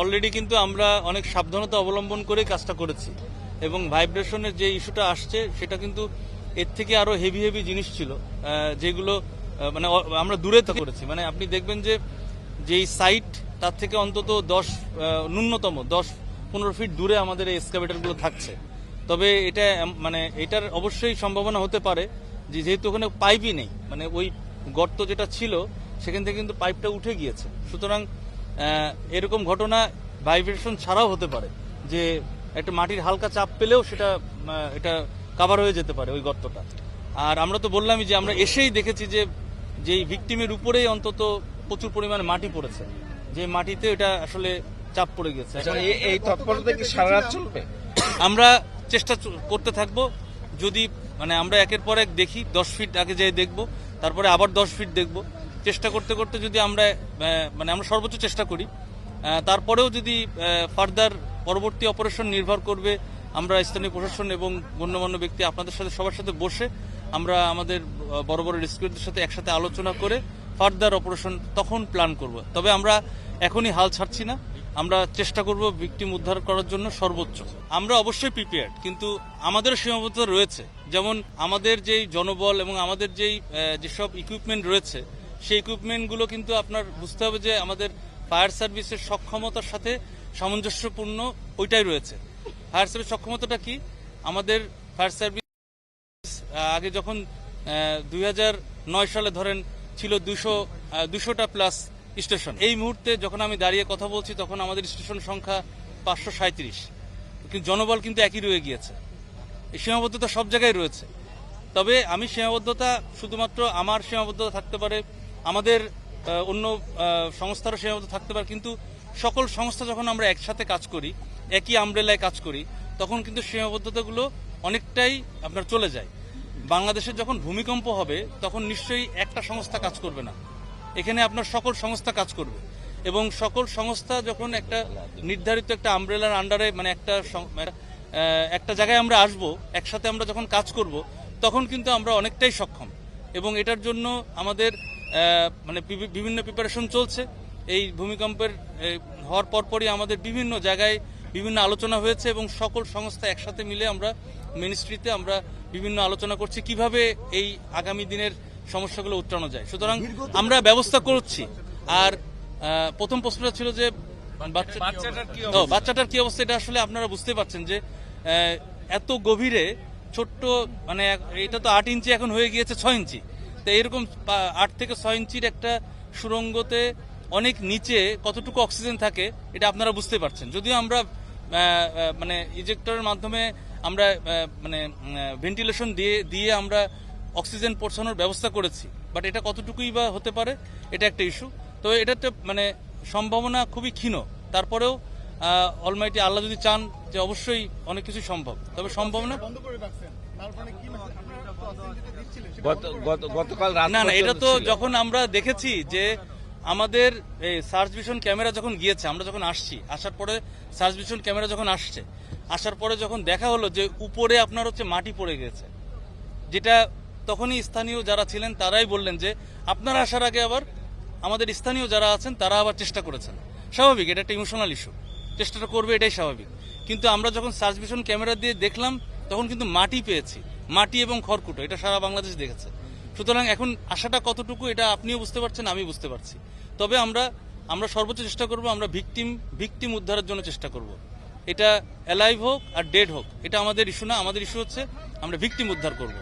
Already কিন্তু আমরা অনেক সাবধানতা অবলম্বন করে কাজটা করেছি। এবং ভাইব্রেশনের যে ইস্যুটা আসছে, সেটা কিন্তু এর থেকে আরও হেভি হেভি জিনিস ছিল যেগুলো মানে আমরা দূরে করেছি। মানে আপনি দেখবেন যে, যেই সাইট তার থেকে অন্তত দশ ন্যূনতম দশ, পনেরো ফিট দূরে আমাদের এই এক্সকাভেটারগুলো থাকছে। তবে এটা মানে এটার অবশ্যই সম্ভাবনা হতে পারে যে, যেহেতু ওখানে পাইপই নেই মানে ওই গর্ত যেটা ছিল, সেখান থেকে কিন্তু পাইপটা উঠে গিয়েছে। সুতরাং এরকম ঘটনা ভাইব্রেশন ছাড়াও হতে পারে যে একটা মাটির হালকা চাপ পেলেও সেটা এটা কাভার হয়ে যেতে পারে ওই গর্তটা। আর আমরা তো বললামই যে আমরা এসেই দেখেছি যে যেই ভিকটিমের উপরেই অন্তত প্রচুর পরিমাণে মাটি পড়েছে যে মাটিতে এটা আসলে চাপ পড়ে গেছে। আচ্ছা, এই- এই তৎপরতা কি সারা রাত চলবে? আমরা চেষ্টা করতে থাকব যদি মানে আমরা একের পর এক দেখি দশ ফিট আগে যেয়ে দেখব তারপরে আবার দশ ফিট দেখব। চেষ্টা করতে করতে যদি আমরা মানে আমরা সর্বোচ্চ চেষ্টা করি তারপরেও যদি ফার্দার পরবর্তী অপারেশন নির্ভর করবে আমরা স্থানীয় প্রশাসন এবং গণ্যমান্য ব্যক্তি আপনাদের সাথে, সবার সাথে বসে আমরা আমাদের বড় বড় রেস্কিউদের সাথে একসাথে আলোচনা করে ফার্দার অপারেশন তখন প্ল্যান করব। তবে আমরা এখনই হাল ছাড়ছি না। আমরা চেষ্টা করব ভিকটিম উদ্ধার করার জন্য সর্বোচ্চ। আমরা অবশ্যই প্রিপেয়ার্ড কিন্তু আমাদের সীমাবদ্ধতা রয়েছে। যেমন আমাদের যেই জনবল এবং আমাদের যেই যেসব ইকুইপমেন্ট রয়েছে সেই ইকুইপমেন্টগুলো কিন্তু আপনার বুঝতে হবে যে আমাদের ফায়ার সার্ভিসের সক্ষমতার সাথে সামঞ্জস্যপূর্ণ ওইটাই রয়েছে। ফায়ার সার্ভিস সক্ষমতাটা কি? আমাদের ফায়ার সার্ভিস আগে যখন দুই সালে ধরেন ছিল দুশো দুশোটা প্লাস স্টেশন এই মুহূর্তে যখন আমি দাঁড়িয়ে কথা বলছি তখন আমাদের স্টেশন সংখ্যা পাঁচশো সাঁত্রিশ কিন্তু জনবল কিন্তু একই রয়ে গিয়েছে। এই সীমাবদ্ধতা সব জায়গায় রয়েছে। তবে আমি সীমাবদ্ধতা শুধুমাত্র আমার সীমাবদ্ধতা থাকতে পারে আমাদের অন্য সংস্থারও সীমাবদ্ধ থাকতে পারে, কিন্তু সকল সংস্থা যখন আমরা একসাথে কাজ করি, একই আমব্রেলায় কাজ করি, তখন কিন্তু সীমাবদ্ধতাগুলো অনেকটাই আপনার চলে যায়। বাংলাদেশের যখন ভূমিকম্প হবে, তখন নিশ্চয়ই একটা সংস্থা কাজ করবে না। এখানে আপনার সকল সংস্থা কাজ করবে। এবং সকল সংস্থা যখন একটা নির্ধারিত একটা আমব্রেলার আন্ডারে মানে একটা একটা জায়গায় আমরা আসব, একসাথে আমরা যখন কাজ করব, তখন কিন্তু আমরা অনেকটাই সক্ষম। এবং এটার জন্য আমাদের মানে বিভিন্ন প্রিপারেশন চলছে। এই ভূমিকম্পের হওয়ার পরপরই আমাদের বিভিন্ন জায়গায় বিভিন্ন আলোচনা হয়েছে এবং সকল সংস্থা একসাথে মিলে আমরা মিনিস্ট্রিতে আমরা বিভিন্ন আলোচনা করছি কীভাবে এই আগামী দিনের সমস্যাগুলো উত্তরানো যায়। সুতরাং আমরা ব্যবস্থা করছি। আর প্রথম প্রশ্নটা ছিল যে বাচ্চাটার কি অবস্থা? এটা আসলে আপনারা বুঝতে পারছেন যে এত গভীরে ছোট্ট মানে এটা তো আট ইঞ্চি এখন হয়ে গিয়েছে ছয় ইঞ্চি। তো এরকম আট থেকে ছয় ইঞ্চির একটা সুরঙ্গতে অনেক নিচে কতটুকু অক্সিজেন থাকে, এটা আপনারা বুঝতে পারছেন। যদিও আমরা মানে ইজেক্টরের মাধ্যমে আমরা মানে ভেন্টিলেশন দিয়ে দিয়ে আমরা অক্সিজেন পৌঁছানোর ব্যবস্থা করেছি। বাট এটা কতটুকুই বা হতে পারে, এটা একটা ইস্যু। তো এটাতে মানে সম্ভাবনা খুবই ক্ষীণ। তারপরেও অলমাইটি আল্লাহ যদি চান যে অবশ্যই অনেক কিছু সম্ভব। তবে সম্ভাবনা বন্ধ করে রাখছেন। তারপরে কি আপনারা তো অক্সিজেন যেটা দিচ্ছিলেন সেটা গত- গত- গতকাল না না এটা তো যখন আমরা দেখেছি যে আমাদের এই সার্চ ভিশন ক্যামেরা যখন গিয়েছে আমরা যখন আসছি আসার পরে সার্চ ভিশন ক্যামেরা যখন আসছে আসার পরে যখন দেখা হলো যে উপরে আপনার হচ্ছে মাটি পড়ে গেছে যেটা তখনই স্থানীয় যারা ছিলেন তারাই বললেন যে আপনারা আসার আগে আবার আমাদের স্থানীয় যারা আছেন তারা আবার চেষ্টা করেছেন। স্বাভাবিক এটা একটা ইমোশনাল ইস্যু চেষ্টাটা করবে এটাই স্বাভাবিক। কিন্তু আমরা যখন সার্চ ভিশন ক্যামেরা দিয়ে দেখলাম তখন কিন্তু মাটি পেয়েছি। মাটি এবং খড়কুটো, এটা সারা বাংলাদেশ দেখেছে। সুতরাং এখন আশাটা কতটুকু, এটা আপনিও বুঝতে পারছেন আমি বুঝতে পারছি। তবে আমরা আমরা সর্বোচ্চ চেষ্টা করব, আমরা ভিকটিম ভিকটিম উদ্ধারের জন্য চেষ্টা করব। এটা অ্যালাইভ হোক আর ডেড হোক, এটা আমাদের ইস্যু না, আমাদের ইস্যু হচ্ছে আমরা ভিকটিম উদ্ধার করব।